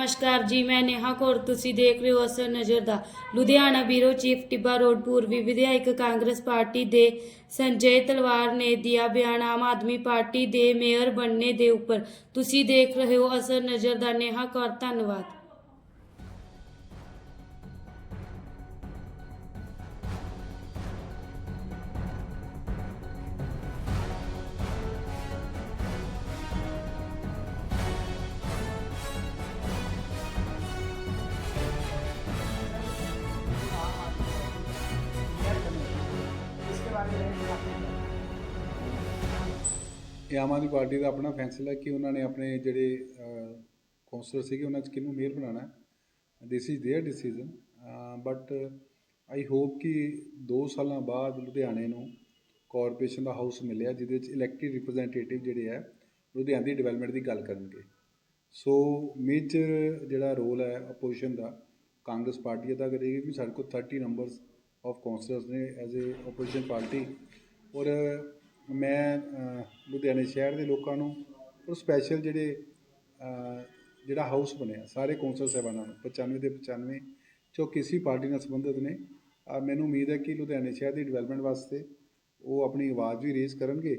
ਨਮਸਕਾਰ ਜੀ ਮੈਂ ਨੇਹਾ ਕੌਰ ਤੁਸੀਂ ਦੇਖ ਰਹੇ ਹੋ ਅਸਰ ਨਜ਼ਰ ਦਾ Ludhiana bureau chief Tibba road ਪੂਰਬੀ ਵਿਧਾਇਕ ਕਾਂਗਰਸ ਪਾਰਟੀ ਦੇ ਸੰਜੇ ਤਲਵਾਰ ਨੇ ਦਿਆ ਬਿਆਨ ਆਮ ਆਦਮੀ ਪਾਰਟੀ ਦੇ ਮੇਅਰ ਬਣਨੇ ਦੇ ਉੱਪਰ ਤੁਸੀਂ ਦੇਖ ਰਹੇ ਹੋ ਅਸਰ ਨਜ਼ਰ ਦਾ ਨੇਹਾ ਕੌਰ ਧੰਨਵਾਦ ਇਹ ਆਮ ਆਦਮੀ ਪਾਰਟੀ ਦਾ ਆਪਣਾ ਫੈਸਲਾ ਹੈ ਕਿ ਉਹਨਾਂ ਨੇ ਆਪਣੇ ਜਿਹੜੇ ਕੌਂਸਲਰ ਸੀਗੇ ਉਹਨਾਂ 'ਚ ਕਿਹਨੂੰ ਮੇਅਰ ਬਣਾਉਣਾ ਹੈ this is their decision but I hope ਕਿ 2 ਸਾਲਾਂ ਬਾਅਦ ਲੁਧਿਆਣੇ ਨੂੰ ਕਾਰਪੋਰੇਸ਼ਨ ਦਾ ਹਾਊਸ ਮਿਲਿਆ ਜਿਹਦੇ ਵਿੱਚ ਇਲੈਕਟਿਡ ਰਿਪਰੈਜ਼ੈਂਟੇਟਿਵ ਜਿਹੜੇ ਹੈ ਲੁਧਿਆਣੇ ਦੀ ਡਿਵੈਲਪਮੈਂਟ ਦੀ ਗੱਲ ਕਰਨਗੇ ਸੋ ਮੇਜਰ ਜਿਹੜਾ ਰੋਲ ਹੈ ਆਪੋਜੀਸ਼ਨ ਦਾ ਕਾਂਗਰਸ ਪਾਰਟੀ ਅਦਾ ਕਰੇਗੀ ਕਿ ਸਾਡੇ ਕੋਲ 30 ਨੰਬਰਸ ਆਫ ਕਾਉਂਸਲਰਸ ਨੇ ਐਜ਼ ਅ ਆਪੋਜੀਸ਼ਨ ਪਾਰਟੀ ਔਰ ਮੈਂ ਅ, ਲੁਧਿਆਣੇ ਸ਼ਹਿਰ ਦੇ ਲੋਕਾਂ ਨੂੰ ਔਰ ਸਪੈਸ਼ਲ ਜਿਹੜੇ ਅ, ਜਿਹੜਾ ਹਾਊਸ ਬਣਿਆ ਸਾਰੇ ਕੌਂਸਲ ਸਾਹਿਬਾਨਾਂ ਨੂੰ 95 ਦੇ 95 ਜੋ ਕਿਸੇ ਪਾਰਟੀ ਨਾਲ ਸੰਬੰਧਿਤ ਨੇ ਅ, ਮੈਨੂੰ ਉਮੀਦ ਹੈ ਕਿ ਲੁਧਿਆਣੇ ਸ਼ਹਿਰ ਦੀ ਡਿਵੈਲਪਮੈਂਟ ਵਾਸਤੇ ਉਹ ਆਪਣੀ ਆਵਾਜ਼ ਵੀ ਰੇਜ਼ ਕਰਨਗੇ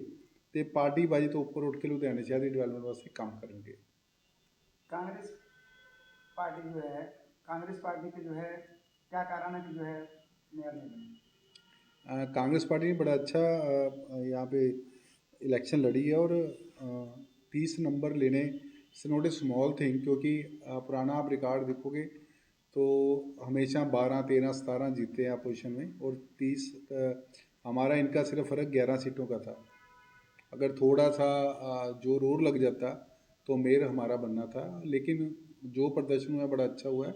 ਤੇ ਪਾਰਟੀ ਬਾਜੀ ਤੋਂ ਉੱਪਰ ਉੱਠ ਕੇ ਲੁਧਿਆਣੇ ਸ਼ਹਿਰ ਦੀ ਡਿਵੈਲਪਮੈਂਟ ਵਾਸਤੇ ਕੰਮ ਕਰਨਗੇ कांग्रेस पार्टी जो है कांग्रेस पार्टी के जो है क्या कारण है कि जो है मेयर नहीं बने अ, कांग्रेस पार्टी ने बड़ा अच्छा यहाँ पे इलेक्शन लड़ी है और तीस नंबर लेने it's not a small thing क्योंकि पुराना आप रिकॉर्ड देखोगे तो हमेशा बारह, तेरह, सतारह जीते हैं अपोजिशन में और तीस हमारा इनका सिर्फ़ फ़र्क ग्यारह सीटों का था। अगर थोड़ा सा ज़ोर और लग जाता तो मेयर हमारा बनना था, लेकिन जो प्रदर्शन हुआ बड़ा अच्छा हुआ। है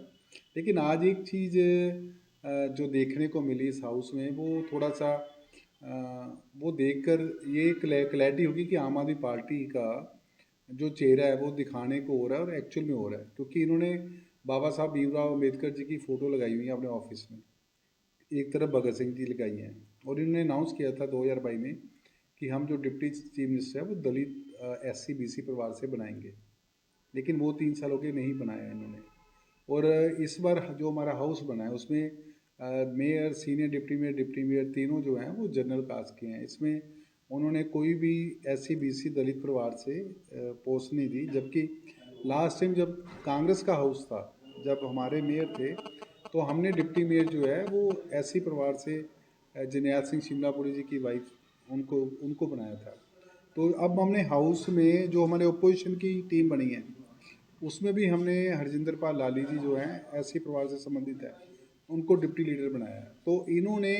लेकिन आज एक चीज़ जो देखने को मिली इस हाउस में, वो थोड़ा सा वो देखकर ये क्लैरिटी होगी कि आम आदमी पार्टी का जो चेहरा है, वो दिखाने को हो रहा है और एक्चुअल में हो रहा है। क्योंकि इन्होंने बाबा साहब भीमराव अंबेडकर जी की फ़ोटो लगाई हुई है अपने ऑफ़िस में। एक तरफ़ भगत सिंह जी लगाई हैं और इन्होंने अनाउंस किया था 2022 में कि हम जो डिप्टी चीफ मिनिस्टर है, वो दलित एस सी बी सी परिवार से बनाएँगे। लेकिन वो तीन साल गए नहीं बनाया इन्होंने। और इस बार जो हमारा हाउस बना है, उसमें mayor senior deputy mayor deputy mayor तीनों जो हैं वो जनरल कास्ट के हैं। इसमें उन्होंने कोई भी एस सी बी सी दलित परिवार से पोस्ट नहीं दी जबकि लास्ट टाइम जब कांग्रेस का हाउस था जब हमारे मेयर थे तो हमने डिप्टी मेयर जो है वो ऐसी परिवार से अ, सिंह शिमलापुरी जी की वाइफ उनको उनको बनाया था। तो अब हमने हाउस में जो हमारे ओपोजिशन की टीम बनी है उसमें भी हमने हरजिंदर पाल लाली जी जो हैं ऐसी परिवार से संबंधित है। उनको डिप्टी लीडर बनाया। तो इन्होंने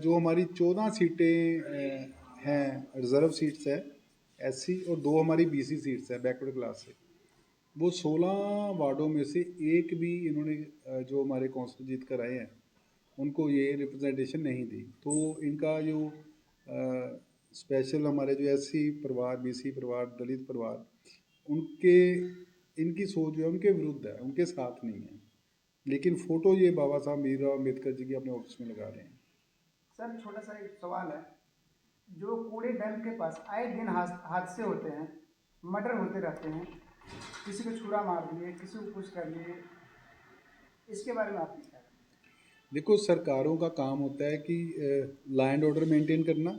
जो हमारी चौदह सीटें हैं रिज़र्व सीट्स है एससी और दो हमारी बीसी सीट्स है बैकवर्ड क्लास से वो सोलह वार्डों में से एक भी इन्होंने जो हमारे कौंसिल जीत कर आए हैं उनको ये रिप्रेजेंटेशन नहीं दी। तो इनका जो आ, स्पेशल हमारे जो एससी परिवार बीसी परिवार दलित परिवार उनके इनकी सोच जो है उनके विरुद्ध है उनके साथ नहीं है। लेकिन फ़ोटो ये बाबा साहब भीमराव अंबेडकर जी की अपने ऑफ़िस में लगा रहे हैं। सर छोटा सा एक सवाल है। जो कूड़े डैम के पास आए दिन हादसे होते हैं मर्डर होते रहते हैं किसी को छुरा मार दिए किसी को कुछ कर लिए इसके बारे में आप क्या? देखो सरकारों का काम होता है कि लॉ एंड ऑर्डर मेंटेन करना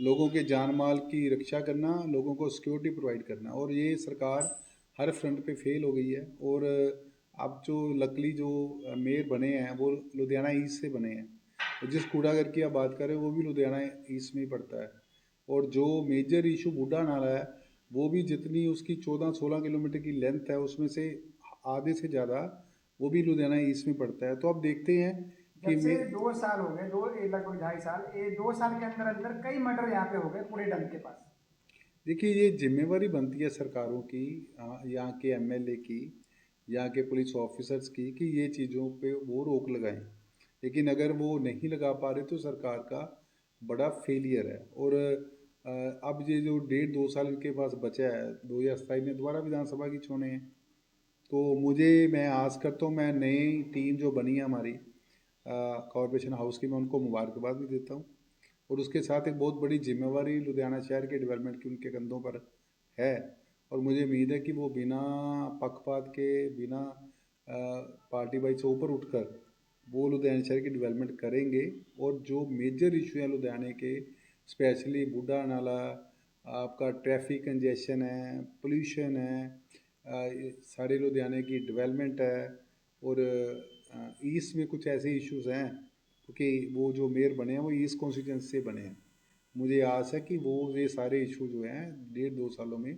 लोगों के जान माल की रक्षा करना लोगों को सिक्योरिटी प्रोवाइड करना। और ये सरकार हर फ्रंट पे फेल हो गई है। और अब जो लकली जो मेयर बने हैं वो लुधियाना ईस्ट से बने हैं। और जिस कूड़ागर की आप बात कर रहे हैं वो भी लुधियाना ईस्ट में ही पड़ता है। और जो मेजर इशू बूढ़ा नाला है वो भी जितनी उसकी चौदह सोलह किलोमीटर की लेंथ है उसमें से आधे से ज़्यादा वो भी लुधियाना ईस्ट में पड़ता है। तो आप देखते हैं कि से दो साल हो गए दो लगभग ढाई साल ये दो साल के अंदर अंदर कई मर्डर यहाँ पे हो गए कूड़े डैम के पास। देखिए ये जिम्मेवारी बनती है सरकारों की यहाँ के एमएलए की यहाँ के पुलिस ऑफिसर्स की कि ये चीज़ों पे वो रोक लगाएँ। लेकिन अगर वो नहीं लगा पा रहे तो सरकार का बड़ा फेलियर है। और अब ये जो डेढ़ दो साल इनके पास बचा है, दो हज़ार सताईस में दोबारा विधानसभा की चुने हैं। तो मुझे, मैं आस करता हूँ, मैं नई टीम जो बनी है हमारी कॉरपोरेशन हाउस की, मैं उनको मुबारकबाद भी देता हूँ। और उसके साथ एक बहुत बड़ी जिम्मेवारी लुधियाना शहर के डेवलपमेंट की उनके कंधों पर है। और मुझे उम्मीद है कि वो बिना पक्षपात के, बिना पार्टी वाइज से ऊपर उठकर वो लुधियाना शहर की डेवलपमेंट करेंगे और जो मेजर इशू हैं लुधियाने के स्पेशली बूढ़ा नाला, आपका ट्रैफ़िक कंजेशन है पोल्यूशन है सारे लुधियाने की डेवलपमेंट है और ईस्ट में कुछ ऐसे इश्यूज़ हैं क्योंकि वो जो मेयर बने हैं वो ईस्ट कॉन्स्टिट्यूंसी से बने हैं। मुझे आस है कि वो ये सारे इशू जो हैं, डेढ़ दो सालों में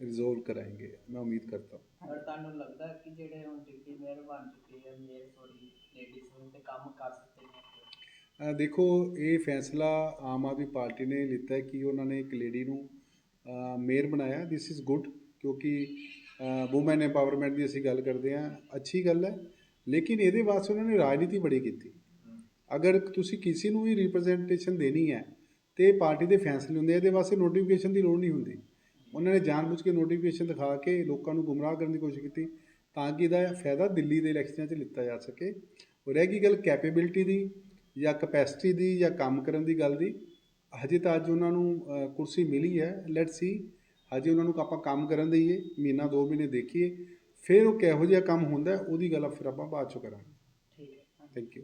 ਰਿਜ਼ੋਲਵ ਕਰਾਂਗੇ। ਮੈਂ ਉਮੀਦ ਕਰਦਾ ਤੁਹਾਨੂੰ ਲੱਗਦਾ ਕਿ ਜਿਹੜੇ ਹੁਣ ਡਿਪਟੀ ਮੇਅਰ ਬਣ ਚੁੱਕੇ ਆ ਮੇਅਰ ਥੋੜੀ ਲੇਡੀਜ਼ ਨੂੰ ਤੇ ਕੰਮ ਕਰ ਸਕਦੇ ਨੇ? ਦੇਖੋ ਇਹ ਫੈਸਲਾ ਆਮ ਆਦਮੀ ਪਾਰਟੀ ਨੇ ਲਿੱਤਾ ਕਿ ਉਹਨਾਂ ਨੇ ਇੱਕ ਲੇਡੀ ਨੂੰ ਮੇਅਰ ਬਣਾਇਆ। ਥਿਸ ਇਜ਼ ਗੁੱਡ ਕਿਉਂਕਿ ਔਮਨ ਐਮਪਾਵਰਮੈਂਟ ਦੀ ਅਸੀਂ ਗੱਲ ਕਰਦੇ ਆ ਅੱਛੀ ਗੱਲ ਹੈ। ਲੇਕਿਨ ਇਹਦੇ ਵਾਸਤੇ ਉਹਨਾਂ ਨੇ ਰਾਜਨੀਤੀ ਬੜੀ ਕੀਤੀ। ਅਗਰ ਤੁਸੀਂ ਕਿਸੇ ਨੂੰ ਵੀ ਰਿਪਰੈਜ਼ੈਂਟੇਸ਼ਨ ਦੇਣੀ ਹੈ ਤੇ ਪਾਰਟੀ ਦੇ ਫੈਸਲੇ ਹੁੰਦੇ ਇਹਦੇ ਵਾਸਤੇ ਨੋਟੀਫਿਕੇਸ਼ਨ ਦੀ ਲੋੜ ਨਹੀਂ ਹੁੰਦੀ। ਉਹਨਾਂ ਨੇ ਜਾਣਬੁੱਝ ਕੇ ਨੋਟੀਫਿਕੇਸ਼ਨ ਦਿਖਾ ਕੇ ਲੋਕਾਂ ਨੂੰ ਗੁੰਮਰਾਹ ਕਰਨ ਦੀ ਕੋਸ਼ਿਸ਼ ਕੀਤੀ ਤਾਂ ਕਿ ਇਹਦਾ ਫਾਇਦਾ ਦਿੱਲੀ ਦੇ ਇਲੈਕਸ਼ਨਾਂ 'ਚ ਲਿੱਤਾ ਜਾ ਸਕੇ। ਔਰ ਰਹਿ ਗਈ ਗੱਲ? ਕੈਪੇਬਿਲਿਟੀ ਦੀ ਜਾਂ ਕਪੈਸਿਟੀ ਦੀ ਜਾਂ ਕੰਮ ਕਰਨ ਦੀ ਗੱਲ ਦੀ? ਹਜੇ ਤਾਂ ਅੱਜ ਉਹਨਾਂ ਨੂੰ ਕੁਰਸੀ ਮਿਲੀ ਹੈ ਲੈਟਸ ਸੀ ਹਜੇ ਉਹਨਾਂ ਨੂੰ ਆਪਾਂ ਕੰਮ ਕਰਨ ਦਈਏ ਮਹੀਨਾ ਦੋ ਮਹੀਨੇ ਦੇਖੀਏ। ਫਿਰ ਉਹ ਕਿਹੋ ਜਿਹਾ ਕੰਮ ਹੁੰਦਾ ਉਹਦੀ ਗੱਲ ਫਿਰ ਆਪਾਂ ਬਾਅਦ ਚੋਂ ਕਰਾਂਗੇ। ਠੀਕ ਹੈ। Thank you